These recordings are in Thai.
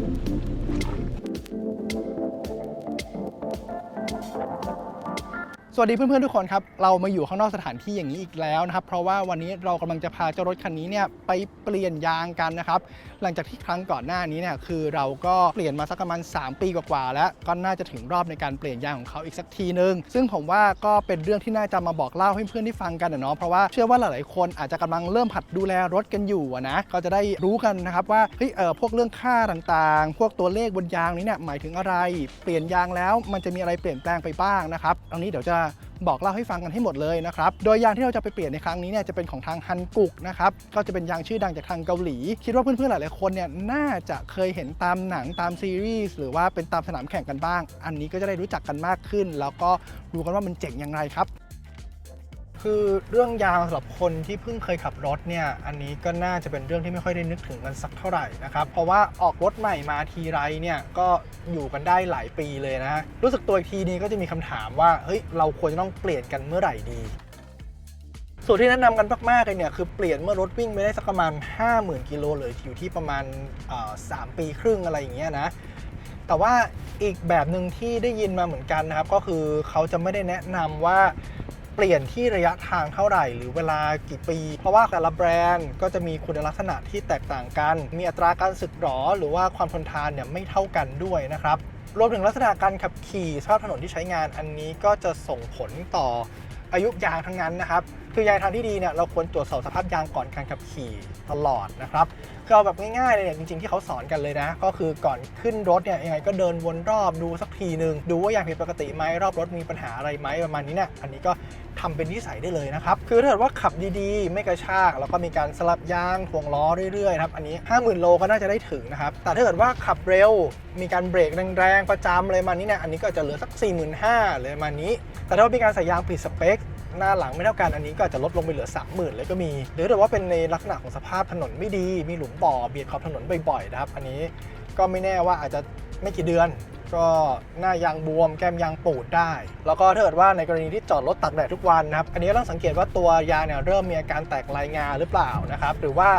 Thank you. สวัสดีเพื่อนๆทุกคนครับ เรามาอยู่ข้างนอกสถานที่อย่างนี้อีกแล้วนะครับ เพราะว่าวันนี้เรากำลังจะพาเจ้ารถคันนี้เนี่ยไปเปลี่ยนยางกันนะครับ หลังจากที่ครั้งก่อนหน้านี้เนี่ยคือเราก็เปลี่ยนมาสักประมาณ 3 ปีกว่าๆแล้ว ก็น่าจะถึงรอบในการเปลี่ยนยางของเขาอีกสักทีนึง ซึ่งผมว่าก็เป็นเรื่องที่น่าจะมาบอกเล่าให้เพื่อนๆที่ฟังกันนะเนาะ เพราะว่าเชื่อว่าหลายๆคนอาจจะกำลังเริ่มหัดดูแลรถกันอยู่นะ ก็จะได้รู้กันนะครับว่าเฮ้ยเออพวกเรื่องค่าต่างๆ พวกตัวเลขบนยางนี้เนี่ยหมายถึงอะไร เปลี่ยนยางแล้วมันจะมีอะไรเปลี่ยนแปลงไปบ้างนะครับตรงนี้เดี๋ยวจะบอกเล่าให้ฟังกันให้หมดเลยนะครับ โดยยางที่เราจะไปเปลี่ยนในครั้งนี้เนี่ยจะเป็นของทางฮันกุกนะครับ ก็จะเป็นยางชื่อดังจากทางเกาหลี คิดว่าเพื่อนๆหลายๆคนเนี่ยน่าจะเคยเห็นตามหนังตามซีรีส์หรือว่าเป็นตามสนามแข่งกันบ้าง อันนี้ก็จะได้รู้จักกันมากขึ้น แล้วก็รู้กันว่ามันเจ๋งยังไงครับ คือเรื่องยางสำหรับคนที่เพิ่งเคยขับรถเนี่ยอันนี้ก็น่าจะเป็นเรื่องที่ไม่ค่อยได้นึกถึงกันสักเท่าไหร่นะครับเพราะว่าออกรถใหม่มาทีไรเนี่ยก็อยู่กันได้หลายปีเลยนะรู้สึกตัวอีกทีนี้ก็จะมีคำถามว่าเฮ้ยเราควรจะต้องเปลี่ยนกันเมื่อไหร่ดีส่วนที่แนะนำกันมากๆเลยเนี่ยคือเปลี่ยนเมื่อรถวิ่งไปได้สักประมาณ 50,000กิโลเลยอยู่ที่ประมาณเอ่อ3ปีครึ่งอะไรอย่างเงี้ยนะแต่ว่าอีกแบบหนึ่งที่ได้ยินมาเหมือนกันนะครับก็คือเขาจะไม่ได้แนะนำว่า ปลี่ยนที่ระยะทางเท่าไหร่ หรือเวลากี่ปี เพราะว่าแต่ละแบรนด์ก็จะมีคุณลักษณะที่แตกต่างกัน มีอัตราการสึกหรอ หรือว่าความทนทานเนี่ยไม่เท่ากันด้วยนะครับ รวมถึงลักษณะการขับขี่สภาพถนนที่ใช้งานอันนี้ก็จะส่งผลต่ออายุยางทั้งนั้นนะครับคือยางทางที่ดีเนี่ยเราควรตรวจสอบสภาพยางก่อนการขับขี่ตลอดนะครับคือเอาแบบง่ายๆเลยเนี่ยจริงๆที่เขาสอนกันเลยนะ ก็คือก่อนขึ้นรถเนี่ยยังไงก็เดินวนรอบดูสักทีหนึ่งดูว่ายางผิดปกติไหมรอบรถมีปัญหาอะไรไหมประมาณนี้เนี่ยอันนี้ก็ทำเป็นนิสัยได้เลยนะครับ คือถ้าเกิดว่าขับดีๆ ไม่กระชาก แล้วก็มีการสลับยางถ่วงล้อเรื่อยๆครับ อันนี้ 50,000 โลก็น่าจะได้ถึงนะครับ แต่ถ้าเกิดว่าขับเร็ว มีการเบรกแรงๆ ประจำอะไรประมาณนี้เนี่ย อันนี้ก็จะเหลือสัก 45,000เลยประมาณนี้ แต่ถ้าว่ามีการใส่ยางผิดสเปค หน้าหลังไม่เท่ากันอันนี้ก็อาจจะลดลงไปเหลือ 30,000 เลยก็มี หรือถ้าว่าเป็นในลักษณะของสภาพถนนไม่ดี มีหลุมบ่อเบียดขอบถนนบ่อยๆนะครับ อันนี้ก็ไม่แน่ว่าอาจจะไม่กี่เดือน ก็หน้ายางบวมแก้มยางปูดได้ แล้วก็ถ้าเกิดว่าในกรณีที่จอดรถตากแดดทุกวันนะครับ อันนี้ต้องสังเกตว่าตัวยางเนี่ยเริ่มมีอาการแตกลายงาหรือเปล่านะครับ หรือว่า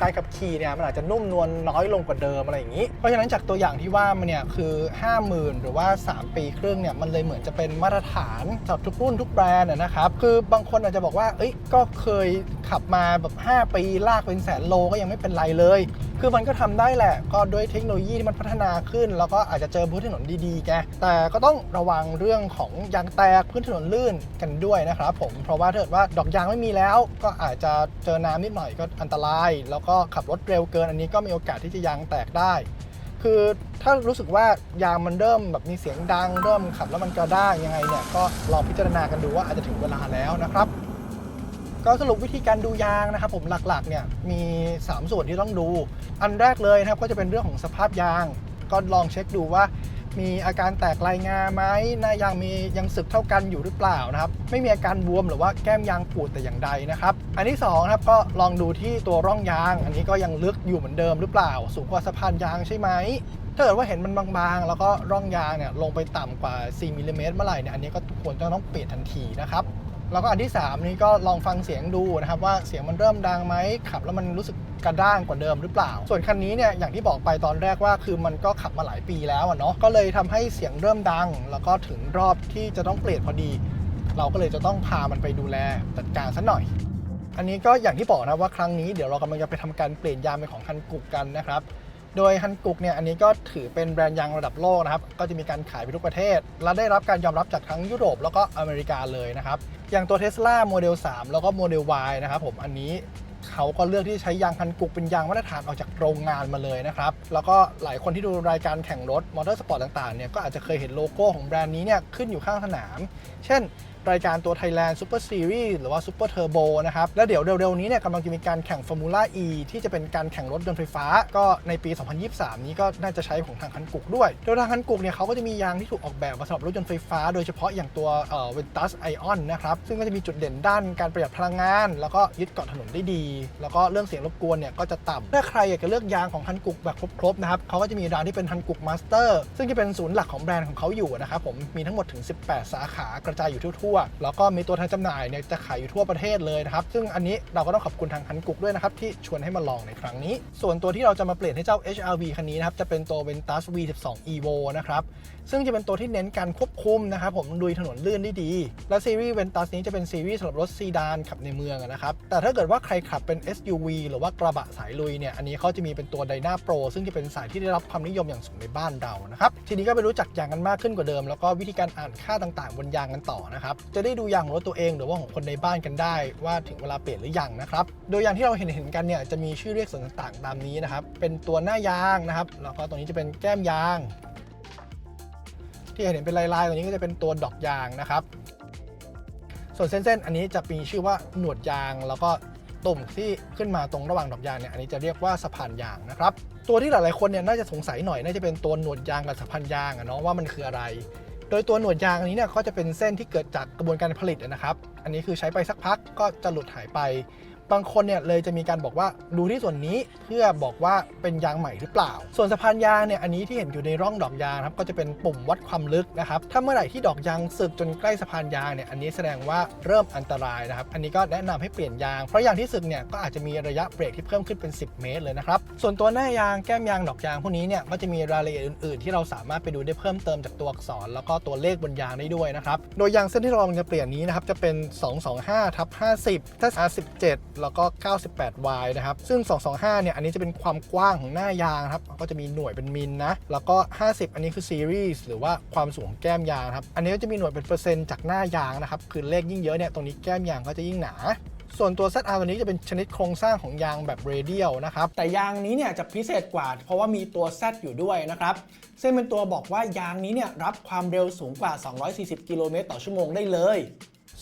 การขับขี่เนี่ยมันอาจจะนุ่มนวลน้อยลงกว่าเดิมอะไรอย่างนี้ เพราะฉะนั้นจากตัวอย่างที่ว่ามันเนี่ยคือ 50,000 หรือว่า 3 ปีครึ่งเนี่ยมันเลยเหมือนจะเป็นมาตรฐานสำหรับทุกรุ่นทุกแบรนด์นะครับ คือบางคนอาจจะบอกว่า เอ้ย ก็เคยขับมาแบบ 5 ปีลากเป็นแสนโลก็ยังไม่เป็นไรเลย คือมันก็ทำได้แหละ ก็ด้วยเทคโนโลยีที่มันพัฒนาขึ้น แล้วก็อาจจะเจอถนนดีๆแกแต่ก็ต้องระวังเรื่องของยางแตกพื้นถนนลื่นกันด้วยนะครับผมเพราะว่าถ้าเกิดว่าดอกยางไม่มีแล้ว ก็อาจจะเจอน้ำนิดหน่อยก็อันตราย แล้วก็ขับรถเร็วเกินอันนี้ก็มีโอกาสที่จะยางแตกได้ คือถ้ารู้สึกว่ายางมันเริ่มแบบมีเสียงดังเริ่มขับแล้วมันกระด้างยังไงเนี่ยก็ลองพิจารณากันดูว่าอาจจะถึงเวลาแล้วนะครับก็สรุปวิธีการดูยางนะครับผมหลักๆเนี่ยมี 3 ส่วนที่ต้องดู อันแรกเลยนะครับก็จะเป็นเรื่องของสภาพยาง ก็ลองเช็คดูว่า มีอาการแตกลายงาไหมหน้ายางมียังสึกเท่ากันอยู่หรือเปล่านะครับ ไม่มีอาการบวมหรือว่าแก้มยางปูดแต่อย่างใดนะครับ อันที่2นะครับก็ลองดูที่ตัวร่องยาง อันนี้ก็ยังลึกอยู่เหมือนเดิมหรือเปล่า สูงกว่าสะพานยางใช่ไหมถ้าเกิดว่าเห็นมันบางๆ แล้วก็ร่องยางเนี่ยลงไปต่ำกว่า 4มิลลิเมตรเมื่อไหร่เนี่ยอันนี้ก็ควรจะต้องเปลี่ยนทันทีนะครับ แล้วก็อันที่ 3 นี่ก็ลองฟังเสียงดูนะครับว่าเสียงมันเริ่มดังไหมขับแล้วมันรู้สึกกระด้างกว่าเดิมหรือเปล่า ส่วนคันนี้เนี่ยอย่างที่บอกไปตอนแรกว่าคือมันก็ขับมาหลายปีแล้วเนาะก็เลยทำให้เสียงเริ่มดัง แล้วก็ถึงรอบที่จะต้องเปลี่ยนพอดี เราก็เลยจะต้องพามันไปดูแลจัดการซะหน่อย อันนี้ก็อย่างที่บอกนะว่าครั้งนี้เดี๋ยวเรากำลังจะไปทำการเปลี่ยนยางเป็นของฮันกุกกันนะครับ โดยฮันกุกเนี่ยอันนี้ก็ถือเป็นแบรนด์ยางระดับโลกนะครับ ก็จะมีการขายไปทุกประเทศ และได้รับการยอมรับจากทั้งยุโรปแล้วก็อเมริกาเลยนะครับ อย่างตัว Tesla โมเดล3แล้วก็โมเดล Y นะครับผมอันนี้เขาก็เลือกที่ใช้ยางฮันกุกเป็นยางมาตรฐานออกจากโรงงานมาเลยนะครับ แล้วก็หลายคนที่ดูรายการแข่งรถมอเตอร์สปอร์ตต่างๆเนี่ยก็อาจจะเคยเห็นโลโก้ของแบรนด์นี้เนี่ยขึ้นอยู่ข้างสนาม เช่น รายการตัว Thailand Super Series หรือว่า Super Turbo นะครับ แล้วเดี๋ยวเร็วๆนี้เนี่ยกำลังจะมีการแข่ง Formula E ที่จะเป็นการแข่งรถยนต์ไฟฟ้า ก็ในปี 2023 นี้ก็น่าจะใช้ของทางคันกุกด้วย โดยทางคันกุกเนี่ยเขาก็จะมียางที่ถูกออกแบบมาสำหรับรถยนต์ไฟฟ้า โดยเฉพาะอย่างตัวเอ่อ Ventus Ion นะครับ ซึ่งก็จะมีจุดเด่นด้านการประหยัดพลังงาน แล้วก็ยึดเกาะถนนได้ดี แล้วก็เรื่องเสียงรบกวนเนี่ยก็จะต่ำถ้าใครอยากจะเลือกยางของคันกุกแบบครบๆนะครับเขาก็จะมีร้านที่เป็นคันกุกมาสเตอร์ซึ่งจะเป็นศูนย์หลักของแบรนด์ของเขาอยู่นะครับผมมีทั้งหมดถึง 18 สาขากระจายอยู่ทั่วว แล้วก็มีตัวแทนจำหน่ายเนี่ยจะขายอยู่ทั่วประเทศเลยนะครับ ซึ่งอันนี้เราก็ต้องขอบคุณทางฮันกุกด้วยนะครับที่ชวนให้มาลองในครั้งนี้ ส่วนตัวที่เราจะมาเปลี่ยนให้เจ้า HRV คันนี้นะครับจะเป็นตัว Ventus V12 Evo นะครับ ซึ่งจะเป็นตัวที่เน้นการควบคุมนะครับผมดุยถนนลื่นได้ดี และซีรีส์ Ventus นี้จะเป็นซีรีส์สำหรับรถซีดานขับในเมืองนะครับแต่ถ้าเกิดว่าใครขับเป็น SUV หรือว่ากระบะสายลุยเนี่ยอันนี้เขาจะมีเป็นตัว Dyna Pro ซึ่งจะเป็นสายที่ได้รับความนิยมอย่างสูงในบ้านเรานะครับทีนี้ก็ไปรู้จักยางกันมากขึ้นกว่าเดิม แล้วก็วิธีการอ่านค่าต่างๆ บนยางกันต่อนะครับจะได้ดูยางรถตัวเองหรือว่าของคนในบ้านกันได้ ว่าถึงเวลาเปลี่ยนหรือยังนะครับโดยยางที่เราเห็นเห็นๆกันเนี่ยจะมีชื่อเรียกส่วนต่างๆตามนี้นะครับเป็นตัวหน้ายางนะครับแล้วก็ตรงนี้จะเป็นแก้มยาง ที่เห็นเป็นลายๆตรงนี้ก็จะเป็นตัวดอกยางนะครับ ส่วนเส้นๆ อันนี้จะมีชื่อว่าหนวดยาง แล้วก็ตุ่มที่ขึ้นมาตรงระหว่างดอกยางเนี่ยอันนี้จะเรียกว่าสะพานยางนะครับ ตัวที่หลายๆคนเนี่ยน่าจะสงสัยหน่อยน่าจะเป็นตัวหนวดยางกับสะพานยางอะเนาะว่ามันคืออะไร โดยตัวหนวดยางอันนี้เนี่ยก็จะเป็นเส้นที่เกิดจากกระบวนการผลิตนะครับ อันนี้คือใช้ไปสักพักก็จะหลุดหายไป บางคนเนี่ยเลยจะมีการบอกว่าดูที่ส่วนนี้เพื่อบอกว่าเป็นยางใหม่หรือเปล่า ส่วนสะพานยางเนี่ยอันนี้ที่เห็นอยู่ในร่องดอกยางครับก็จะเป็นปุ่มวัดความลึกนะครับถ้าเมื่อไหร่ที่ดอกยางสึกจนใกล้สะพานยางเนี่ยอันนี้แสดงว่าเริ่มอันตรายนะครับอันนี้ก็แนะนำให้เปลี่ยนยาง เพราะยางที่สึกเนี่ยก็อาจจะมีระยะเบรกที่เพิ่มขึ้นเป็น 10 เมตรเลยนะครับส่วนตัวหน้ายางแก้มยางดอกยางพวกนี้เนี่ยก็จะมีรายละเอียดอื่น ๆ ที่เราสามารถไปดูได้เพิ่มเติมจากตัวอักษร แล้วก็ตัวเลขบนยางได้ด้วยนะครับโดยยางเส้นที่เราจะเปลี่ยนนี้นะครับจะเป็น 225ทับ50ถ้า R17 แล้วก็ 98Y นะครับ ซึ่ง 225 เนี่ย อันนี้จะเป็นความกว้างของหน้ายางครับ ก็จะมีหน่วยเป็นมิลนะ แล้วก็ 50 อันนี้คือซีรีส์หรือว่าความสูงของแก้มยางครับ อันนี้ก็จะมีหน่วยเป็นเปอร์เซ็นต์จากหน้ายางนะครับ คือเลขยิ่งเยอะเนี่ย ตรงนี้แก้มยางก็จะยิ่งหนาส่วนตัว ZR ตัวนี้จะเป็นชนิดโครงสร้างของยางแบบเรเดียลนะครับ แต่ยางนี้เนี่ยจะพิเศษกว่า เพราะว่ามีตัว Z อยู่ด้วยนะครับ ซึ่งเป็นตัวบอกว่ายางนี้เนี่ยรับความเร็วสูงกว่า 240 กิโลเมตรต่อชั่วโมงได้เลย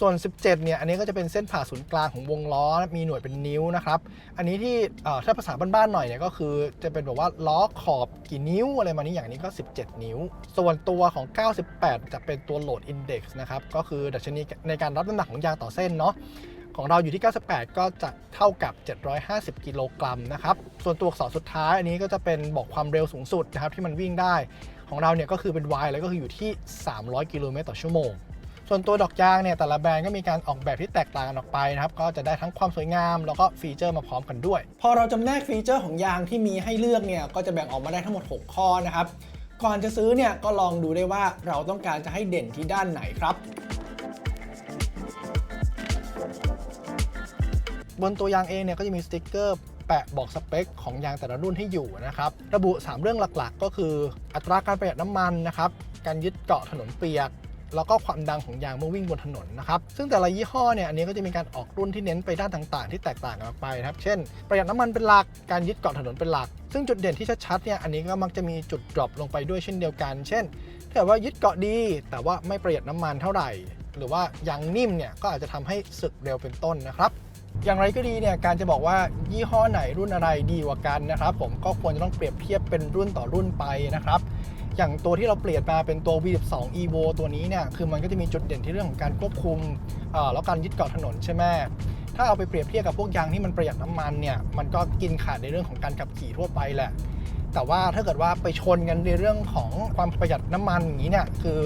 ส่วน 17 เนี่ย อันนี้ก็จะเป็นเส้นผ่าศูนย์กลางของวงล้อ มีหน่วยเป็นนิ้วนะครับ อันนี้ที่ถ้าภาษาบ้านๆหน่อยเนี่ยก็คือจะเป็นแบบว่าล้อขอบกี่นิ้วอะไรมานี้อย่างนี้ก็ 17 นิ้ว ส่วนตัวของ 98 จะเป็นตัวโหลดอินเด็กซ์นะครับ ก็คือดัชนีในการรับน้ำหนักของยางต่อเส้นเนาะของเราอยู่ที่ 98 ก็จะเท่ากับ 750 กิโลกรัมนะครับ ส่วนตัวอักษรสุดท้ายอันนี้ก็จะเป็นบอกความเร็วสูงสุดนะครับที่มันวิ่งได้ ของเราเนี่ยก็คือเป็น Y แล้วก็คืออยู่ที่ 300 กิโลเมตรต่อชั่วโมง ส่วนตัวดอกยางเนี่ยแต่ละแบรนด์ก็มีการออกแบบที่แตกต่างกันออกไปนะครับก็จะได้ทั้งความสวยงาม แล้วก็ฟีเจอร์มาพร้อมกันด้วย พอเราจำแนกฟีเจอร์ของยางที่มีให้เลือกเนี่ยก็จะแบ่งออกมาได้ทั้งหมด 6 ข้อนะครับก่อนจะซื้อเนี่ยก็ลองดูได้ว่าเราต้องการจะให้เด่นที่ด้านไหนครับบนตัวยางเองเนี่ยก็จะมีสติ๊กเกอร์แปะบอกสเปคของยางแต่ละรุ่นให้อยู่นะครับ ระบุ 3 เรื่องหลักๆ ก็คืออัตราการประหยัดน้ำมันนะครับ การยึดเกาะถนนเปียก แล้วก็ความดังของยางเมื่อวิ่งบนถนนนะครับซึ่งแต่ละยี่ห้อเนี่ยอันนี้ก็จะมีการออกรุ่นที่เน้นไปด้านต่างๆ ที่แตกต่างกันออกไปนะครับเช่น ประหยัดน้ำมันเป็นหลักการยึดเกาะถนนเป็นหลัก ซึ่งจุดเด่นที่ชัดๆเนี่ยอันนี้ก็มักจะมีจุดดรอปลงไปด้วยเช่นเดียวกัน เช่นถ้าเกิดว่ายึดเกาะดี แต่ว่าไม่ประหยัดน้ำมันเท่าไหร่ หรือว่ายางนิ่มเนี่ยก็อาจจะทำให้สึกเร็วเป็นต้นนะครับอย่างไรก็ดีเนี่ยการจะบอกว่ายี่ห้อไหนรุ่นอะไรดีกว่ากันนะครับ ผมก็ควรจะต้องเปรียบเทียบเป็นรุ่นต่อรุ่นไปนะครับ อย่างตัวที่เราเปลี่ยนมาเป็นตัว V12 Evo ตัวนี้เนี่ยคือมันก็จะมีจุดเด่นที่เรื่องของการควบคุมแล้วการยึดเกาะถนนใช่ไหมถ้าเอาไปเปรียบเทียบกับพวกยางที่มันประหยัดน้ำมันเนี่ยมันก็กินขาดในเรื่องของการขับขี่ทั่วไปแหละ แต่ว่าถ้าเกิดว่าไปชนกันในเรื่องของความประหยัดน้ำมันอย่างนี้เนี่ยคือ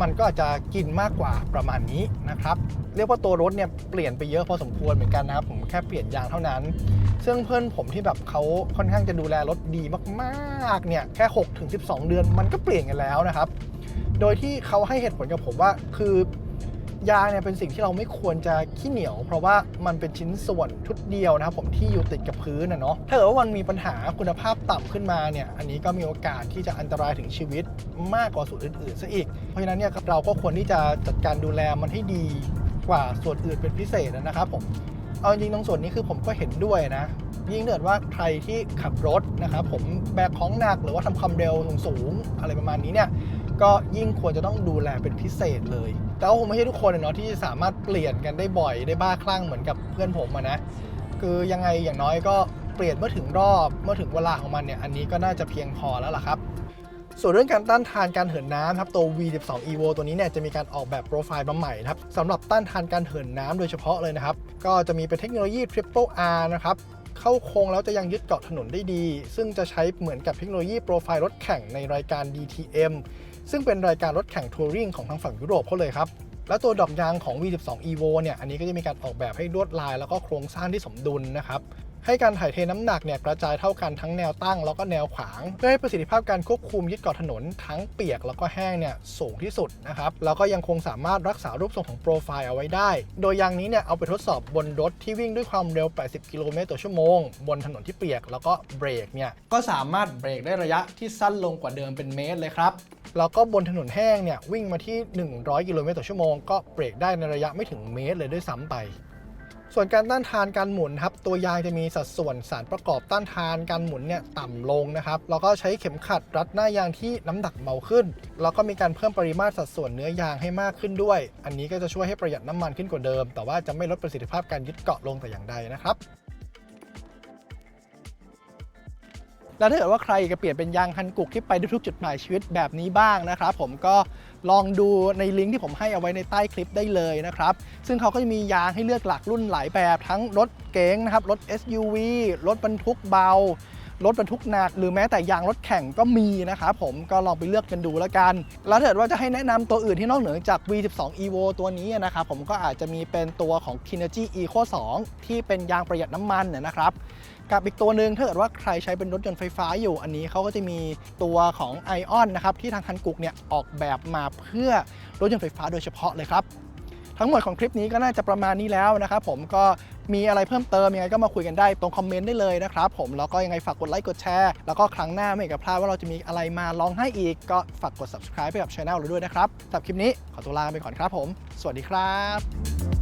มันก็อาจจะกินมากกว่าประมาณนี้นะครับ เรียกว่าตัวรถเนี่ยเปลี่ยนไปเยอะพอสมควรเหมือนกันนะครับ ผมแค่เปลี่ยนยางเท่านั้น ซึ่งเพื่อนผมที่แบบเขาค่อนข้างจะดูแลรถดีมากๆเนี่ยแค่6ถึง12 เดือนมันก็เปลี่ยนกันแล้วนะครับ โดยที่เขาให้เหตุผลกับผมว่าคือ ยางเนี่ยเป็นสิ่งที่เราไม่ควรจะขี้เหนียว เพราะว่ามันเป็นชิ้นส่วนชุดเดียวนะครับผมที่อยู่ติดกับพื้นนะเนาะถ้าเกิดว่ามันมีปัญหาคุณภาพต่ำขึ้นมาเนี่ยอันนี้ก็มีโอกาสที่จะอันตรายถึงชีวิตมากกว่าส่วนอื่นๆซะอีก เพราะฉะนั้นเนี่ยเราก็ควรที่จะจัดการดูแลมันให้ดีกว่าส่วนอื่นเป็นพิเศษนะครับผมเอาจริงตรงส่วนนี้คือผมก็เห็นด้วยนะยิ่งเกิดว่าใครที่ขับรถนะครับผมแบกของหนักหรือว่าทำความเร็วสูงๆอะไรประมาณนี้เนี่ย ก็ยิ่งควรจะต้องดูแลเป็นพิเศษเลย แต่ว่าคงไม่ใช่ทุกคนเนาะที่สามารถเปลี่ยนกันได้บ่อยได้บ้าคลั่งเหมือนกับเพื่อนผมอะนะคือยังไงอย่างน้อยก็เปลี่ยนเมื่อถึงรอบเมื่อถึงเวลาของมันเนี่ยอันนี้ก็น่าจะเพียงพอแล้วล่ะครับส่วนเรื่องการต้านทานการเหินน้ำครับตัว V12 Evo ตัวนี้เนี่ยจะมีการออกแบบโปรไฟล์มาใหม่นะครับสำหรับต้านทานการเหินน้ำโดยเฉพาะเลยนะครับ ก็จะมีเป็นเทคโนโลยี Triple R นะครับเข้าโค้งแล้วจะยังยึดเกาะถนนได้ดี ซึ่งจะใช้เหมือนกับเทคโนโลยีโปรไฟล์รถแข่งในรายการ DTM ซึ่งเป็นรายการรถแข่งทัวริงของทางฝั่งยุโรปเขาเลยครับ แล้วตัวดอกยางของ V12 Evo เนี่ย อันนี้ก็จะมีการออกแบบให้ลวดลายแล้วก็โครงสร้างที่สมดุลนะครับให้การถ่ายเทน้ำหนักเนี่ยกระจายเท่ากันทั้งแนวตั้งแล้วก็แนวขวาง เพื่อให้ประสิทธิภาพการควบคุมยึดเกาะถนนทั้งเปียกแล้วก็แห้งเนี่ยสูงที่สุดนะครับแล้วก็ยังคงสามารถรักษารูปทรงของโปรไฟล์เอาไว้ได้ โดยยางนี้เนี่ยเอาไปทดสอบบนรถที่วิ่งด้วยความเร็ว 80 กิโลเมตรต่อชั่วโมง บนถนนที่เปียกแล้วก็เบรกเนี่ยก็สามารถเบรกได้ระยะที่สั้นลงกว่าเดิมเป็นเมตรเลยครับ แล้วก็บนถนนแห้งเนี่ยวิ่งมาที่ 100 กิโลเมตรต่อชั่วโมงก็เบรกได้ในระยะไม่ถึงเมตรเลยด้วยซ้ำไป ส่วนการต้านทานการหมุนครับ ตัวยางจะมีสัดส่วนสารประกอบต้านทานการหมุนเนี่ยต่ำลงนะครับ แล้วก็ใช้เข็มขัดรัดหน้ายางที่น้ำหนักเบาขึ้น แล้วก็มีการเพิ่มปริมาตรสัดส่วนเนื้อยางให้มากขึ้นด้วย อันนี้ก็จะช่วยให้ประหยัดน้ำมันขึ้นกว่าเดิม แต่ว่าจะไม่ลดประสิทธิภาพการยึดเกาะลงแต่อย่างใดนะครับ แล้วถ้าเกิดว่าใครจะเปลี่ยนเป็นยางฮันกุกที่ไปได้ทุกจุดหมายชีวิตแบบนี้บ้างนะครับผมก็ลองดูในลิงก์ที่ผมให้เอาไว้ในใต้คลิปได้เลยนะครับ ซึ่งเขาก็จะมียางให้เลือกหลักรุ่นหลายแบบทั้งรถเก๋งนะครับรถ SUV รถบรรทุกเบา รถบรรทุกหนัก หรือแม้แต่ยางรถแข่งก็มีนะครับผมก็ลองไปเลือกกันดูแล้วกัน แล้วถ้าเกิดว่าจะให้แนะนำตัวอื่นที่นอกเหนือจาก V12 Evo ตัวนี้นะครับผมก็อาจจะมีเป็นตัวของ Kinergy Eco 2 ที่เป็นยางประหยัดน้ำมันเนยนะครับกับอีกตัวหนึ่งถ้าเกิดว่าใครใช้เป็นรถยนต์ไฟฟ้าอยู่อันนี้เขาก็จะมีตัวของ Ion นะครับที่ทางคันกุกเนี่ยออกแบบมาเพื่อรถยนต์ไฟฟ้าโดยเฉพาะเลยครับ ทั้งหมดของคลิปนี้ก็น่าจะประมาณนี้แล้วนะครับผมก็มีอะไรเพิ่มเติมยังไงก็มาคุยกันได้ตรงคอมเมนต์ได้เลยนะครับผมแล้วก็ยังไงฝากกดไลค์กดแชร์แล้วก็ครั้งหน้าไม่อยากจะพลาดว่าเราจะมีอะไรมาลองให้อีก ก็ฝากกด subscribe ไปกับช anel เราด้วยนะครับสำหรับคลิปนี้ขอตัวลาไปก่อนครับผม สวัสดีครับ